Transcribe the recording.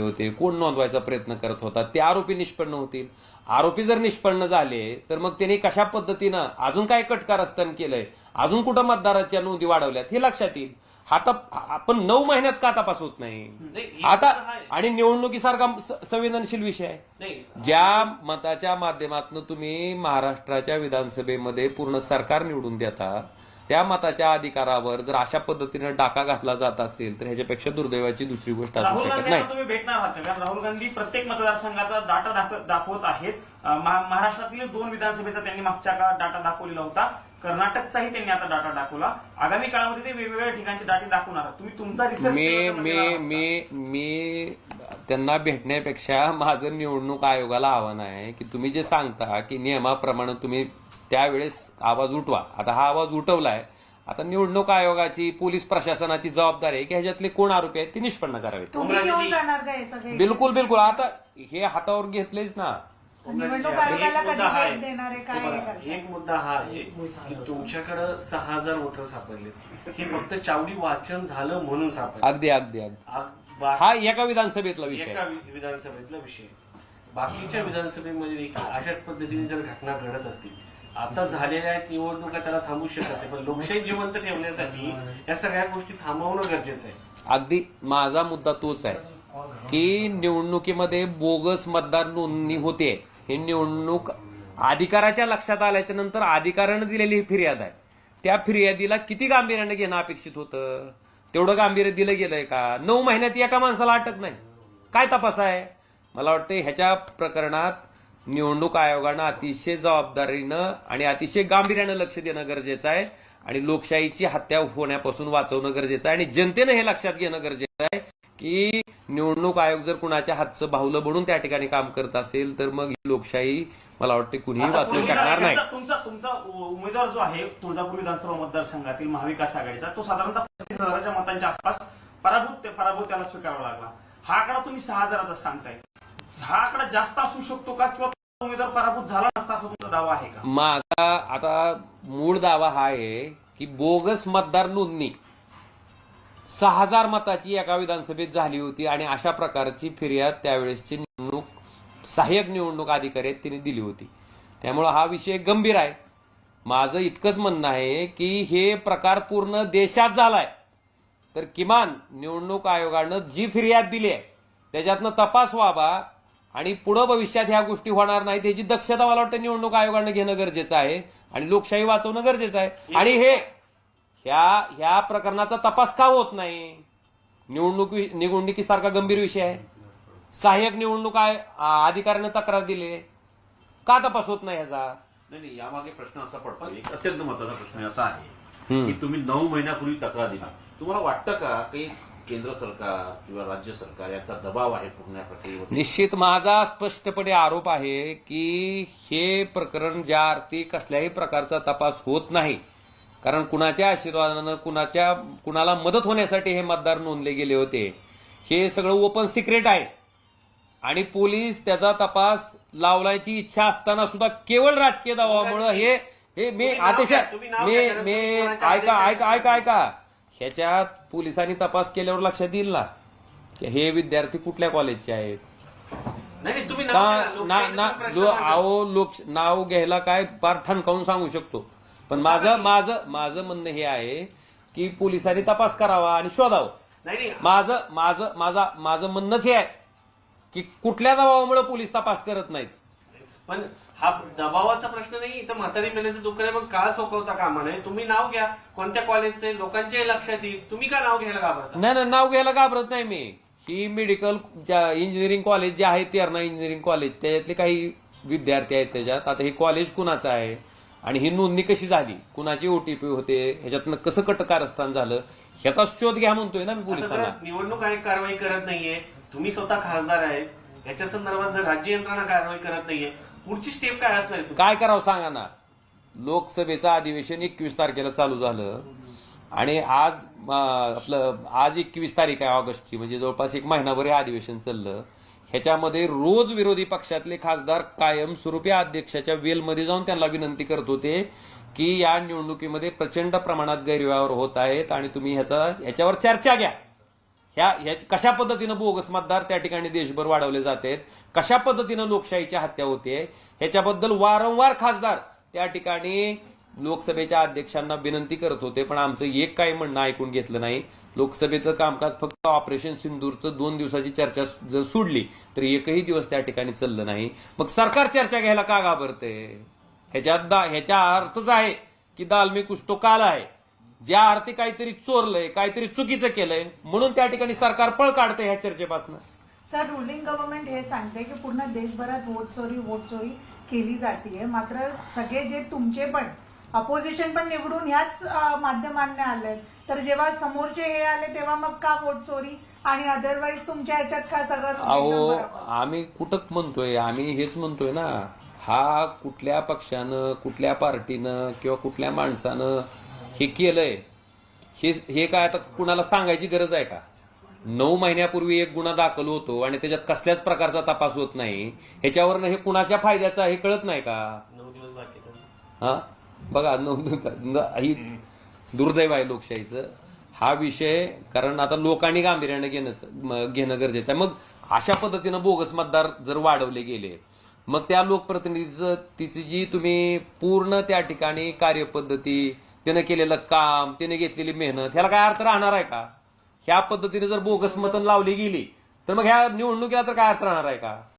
होते. कोण नोंदवायचा प्रयत्न करत होता? ते आरोपी निष्पन्न होतील. आरोपी जर निष्पन्न झाले तर मग त्यांनी कशा पद्धतीनं अजून काय कटकारस्थान केलंय? अजून कुठं मतदाराच्या नोंदी वाढवल्यात? हे लक्षात येईल. हा तप आपण नऊ महिन्यात का तपास होत नाही? आता. आणि निवडणुकीसारखा संवेदनशील विषय आहे. ज्या मताच्या माध्यमातून तुम्ही महाराष्ट्राच्या विधानसभेमध्ये पूर्ण सरकार निवडून देता त्या मताच्या अधिकारावर जर अशा पद्धतीनं डाका घातला जात असेल तर ह्याच्यापेक्षा दुर्दैवाची दुसरी गोष्ट असू शकत नाही. भेटणार आहात? कारण राहुल गांधी प्रत्येक मतदारसंघाचा डाटा दाख- दाखवत आहेत. महाराष्ट्रातील दोन विधानसभेचा त्यांनी मागच्या काळात डाटा दाखवलेला होता. कर्नाटकचाही त्यांनी आता डाटा दाखवला. आगामी काळामध्ये ते वेगवेगळ्या ठिकाणचे डाटे दाखवणार आहात. तुम्ही तुमचा रिसर्च मी मी मी मी त्यांना भेटण्यापेक्षा माझं निवडणूक आयोगाला आव्हान आहे की तुम्ही जे सांगता की नियमाप्रमाणे तुम्ही त्यावेळेस आवाज उठवा. आता हा आवाज उठवलाय आता निवडणूक आयोगाची पोलीस प्रशासनाची जबाबदारी आहे की ह्याच्यातले कोण आरोपी आहेत ते निष्पन्न करावेत तुम्ही ओमराजेजी- घेऊन जाणार का सगळे? बिलकुल बिलकुल. आता हे हातावर घेतलेच ना. निवडणूक एक मुद्दा हा आहे. भेट देणार आहे काय बघा, करणार? एक मुद्दा आहे की तुमच्याकडे सहा हजार वोटर सापडले हे फक्त चावडी वाचन झालं म्हणून सापडले अगदी अगदी हा एका विधानसभेतला विषय. एका. वि- विधानसभेतला विषय. बाकीच्या विधानसभेमध्ये देखील अशाच पद्धतीने जर घटना घडत असतील आता झालेल्या निवडणुका त्याला थांबू शकत नाही पण लोकशाही जिवंत ठेवण्यासाठी या सगळ्या गोष्टी थांबवणं गरजेचं आहे. अगदी माझा मुद्दा तोच आहे की निवडणुकीमध्ये बोगस मतदार नोंदणी होते. ही निवडणूक अधिकाराच्या लक्षात आल्याच्यानंतर अधिकारानं दिलेली ही फिर्याद आहे. त्या फिर्यादीला किती गांभीर्याने घेणं अपेक्षित होतं? तेवढं गांभीर्य दिलं गेलंय का? नऊ महिन्यात एका माणसाला अटक नाही. काय तपास आहे? मला वाटतं ह्याच्या प्रकरणात निवडणूक आयोगानं अतिशय जबाबदारीनं आणि अतिशय गांभीर्यानं लक्ष देणं गरजेचं आहे आणि लोकशाहीची हत्या होण्यापासून वाचवणं गरजेचं आहे आणि जनतेनं हे लक्षात घेणं गरजेचं आहे की निवडणूक आयोग जर कुणाच्या हातचं बाहुलं बनून त्या ठिकाणी काम करत असेल तर मग ही लोकशाही मला वाटते कुणीही वाचवू तुमचा- शकणार नाही. तुमचा तुमचा तुमचा उमेदवार जो आहे तुळजापूर विधानसभा मतदारसंघातील महाविकास आघाडीचा तो साधारणतः पस्तीस हजाराच्या मतांच्या आसपास पराभूत पराभूत त्याला स्वीकारावा लागला. हा आकडा तुम्ही सहा हजाराचा सांगताय. हा आकडा जास्त असू शकतो का किंवा उमेदवार पराभूत झाला नसता असा तुमचा दावा आहे का? माझा आता मूळ दावा हा आहे की बोगस मतदार नोंदणी. सहा हजार मताची एका विधानसभेत झाली होती आणि अशा प्रकारची फिर्याद त्यावेळेसची निवडणूक सहाय्यक निवडणूक अधिकारी आहेत तिने दिली होती. त्यामुळे हा विषय गंभीर आहे. माझं इतकंच म्हणणं आहे की हे प्रकार पूर्ण देशात झालाय. तर किमान निवडणूक आयोगानं जी फिर्याद दिली आहे त्याच्यातनं तपास व्हावा आणि पुढं भविष्यात ह्या गोष्टी होणार नाहीत याची दक्षता मला वाटतं निवडणूक आयोगानं घेणं गरजेचं आहे आणि लोकशाही वाचवणं गरजेचं आहे. आणि हे ह्या ह्या प्रकरणाचा तपास का होत नाही? निवडणूक निवडणुकीसारखा गंभीर विषय आहे. सहाय्यक निवडणूक अधिकाऱ्यानं तक्रार दिली आहे. का तपास होत नाही ह्याचा? नाही यामागे प्रश्न असा पडतो. एक अत्यंत महत्त्वाचा प्रश्न असा आहे. की तुम्ही नऊ महिन्यापूर्वी तक्रार दिली. तुम्हाला वाटतं का की केंद्र सरकार किंवा राज्य सरकार याचा दबाव आहे पूर्ण प्रक्रियेवर निश्चित. माझा स्पष्टपणे आरोप आहे की हे प्रकरण ज्या अर्थी कसल्याही प्रकारचा तपास होत नाही कारण कुणाच्या आशीर्वादानं कुणाच्या कुणाला मदत होण्यासाठी हे मतदार नोंदले गेले होते हे सगळं ओपन सिक्रेट आहे. आणि पोलीस त्याचा तपास लावण्याची इच्छा असताना सुद्धा केवळ राजकीय दबावामुळं हे हे मी नाव मी मी ऐका ऐका ऐका ऐका. ह्याच्यात पोलिसांनी तपास केल्यावर लक्षात ना. की हे विद्यार्थी कुठल्या कॉलेजचे आहेत? नाही तुम्ही का. ना ना जो. आहो लोक नाव घ्यायला काय फार ठणकावून सांगू शकतो? पण माझं माझं माझं म्हणणं हे आहे की पोलिसांनी तपास करावा आणि शोधावं. नाही नाही. माझं माझं माझा माझं म्हणणंच हे आहे की कुठल्या दबावामुळे पोलीस तपास करत नाहीत? पण हा दबावाचा प्रश्न नाही इथं म्हातारी मेल्याचं दुःख आहे पण का सोपवता कामा नये. तुम्ही नाव घ्या. कोणत्या कॉलेजचे लोकांच्याही लक्षात येईल तुम्ही का नाव घ्यायला घाबरता? नाही नाही नाव घ्यायला घाबरत नाही मी. ही मेडिकल इंजिनिअरिंग कॉलेज जे आहे तेरणा इंजिनिअरिंग कॉलेज त्याच्यातले काही विद्यार्थी आहेत त्याच्यात. आता हे कॉलेज कुणाचं आहे? आणि ही नोंदणी कशी झाली? कुणाची ओटीपी होते? ह्याच्यातनं कसं कटकारस्थान झालं? ह्याचा शोध घ्या म्हणतोय ना मी पोलिसांना. निवडणूक आयोग कारवाई करत नाहीये. तुम्ही स्वतः खासदार आहेत याच्या संदर्भात जर राज्य यंत्रणा कारवाई करत नाहीये पुढची स्टेप काय असणार आहे? काय करावं सांगा ना. लोकसभेचं अधिवेशन एकवीस तारखेला चालू झालं. आणि आज अं, आपलं आज एकवीस तारीख आहे ऑगस्टची. म्हणजे जवळपास एक महिनाभर हे अधिवेशन चाललं. ह्याच्यामध्ये रोज विरोधी पक्षातले खासदार कायमस्वरूपी अध्यक्षाच्या वेलमध्ये जाऊन त्यांना विनंती करत होते की या निवडणुकीमध्ये प्रचंड प्रमाणात गैरव्यवहार होत आहेत आणि तुम्ही ह्याचा याच्यावर चर्चा घ्या. ह्या ह्या कशा पद्धतीनं बोगस मतदार त्या ठिकाणी देशभर वाढवले जाते कशा पद्धतीनं लोकशाहीची हत्या होते ह्याच्याबद्दल वारंवार खासदार त्या ठिकाणी लोकसभेच्या अध्यक्षांना विनंती करत होते पण आमचं एक काय म्हणणं ऐकून घेतलं नाही. लोकसभेचं कामकाज फक्त ऑपरेशन सिंदूरचं दोन दिवसाची चर्चा जर सोडली तर एकही दिवस त्या ठिकाणी चाललं नाही. मग सरकार चर्चा घ्यायला का घाबरते ह्याच्यात दा- ह्याचा अर्थच आहे की दालमी कुछ तो आहे. ज्या अर्थी काहीतरी चोरलंय काहीतरी चुकीचं केलंय म्हणून त्या ठिकाणी सरकार पळ काढतंय ह्या चर्चेपासून. सर रुलिंग गव्हर्नमेंट हे सांगते की पूर्ण देशभरात वोट चोरी वोट चोरी केली जाते मात्र सगळे जे तुमचे पण अपोजिशन पण निवडून ह्याच माध्यमांनी आले तर जेव्हा समोरचे हे आले तेव्हा मग का वोट चोरी आणि अदरवाईज तुमच्या ह्याच्यात का सगळं अहो? आम्ही कुठं म्हणतोय? आम्ही हेच म्हणतोय ना. हा कुठल्या पक्षानं कुठल्या पार्टीनं किंवा कुठल्या माणसानं हे केलंय. हे हे काय आता कुणाला सांगायची गरज आहे का? नऊ महिन्यापूर्वी एक गुन्हा दाखल होतो आणि त्याच्यात कसल्याच प्रकारचा तपास होत नाही. ह्याच्यावरनं हे कुणाच्या फायद्याचं आहे हे कळत नाही का? नऊ. हा? बघा न- न- ही दुर्दैव आहे लोकशाहीचं. हा विषय कारण आता लोकांनी गांभीर्यानं घेणं घेणं गरजेचं आहे. मग अशा पद्धतीनं बोगस मतदार जर वाढवले गेले मग त्या लोकप्रतिनिधीचं तिची जी तुम्ही पूर्ण त्या ठिकाणी कार्यपद्धती त्यानं केलेलं काम त्याने घेतलेली मेहनत ह्याला काय अर्थ राहणार आहे का? ह्या पद्धतीने जर बोगस मतन लावली गेली तर मग ह्या निवडणुकीला तर काय अर्थ राहणार आहे का?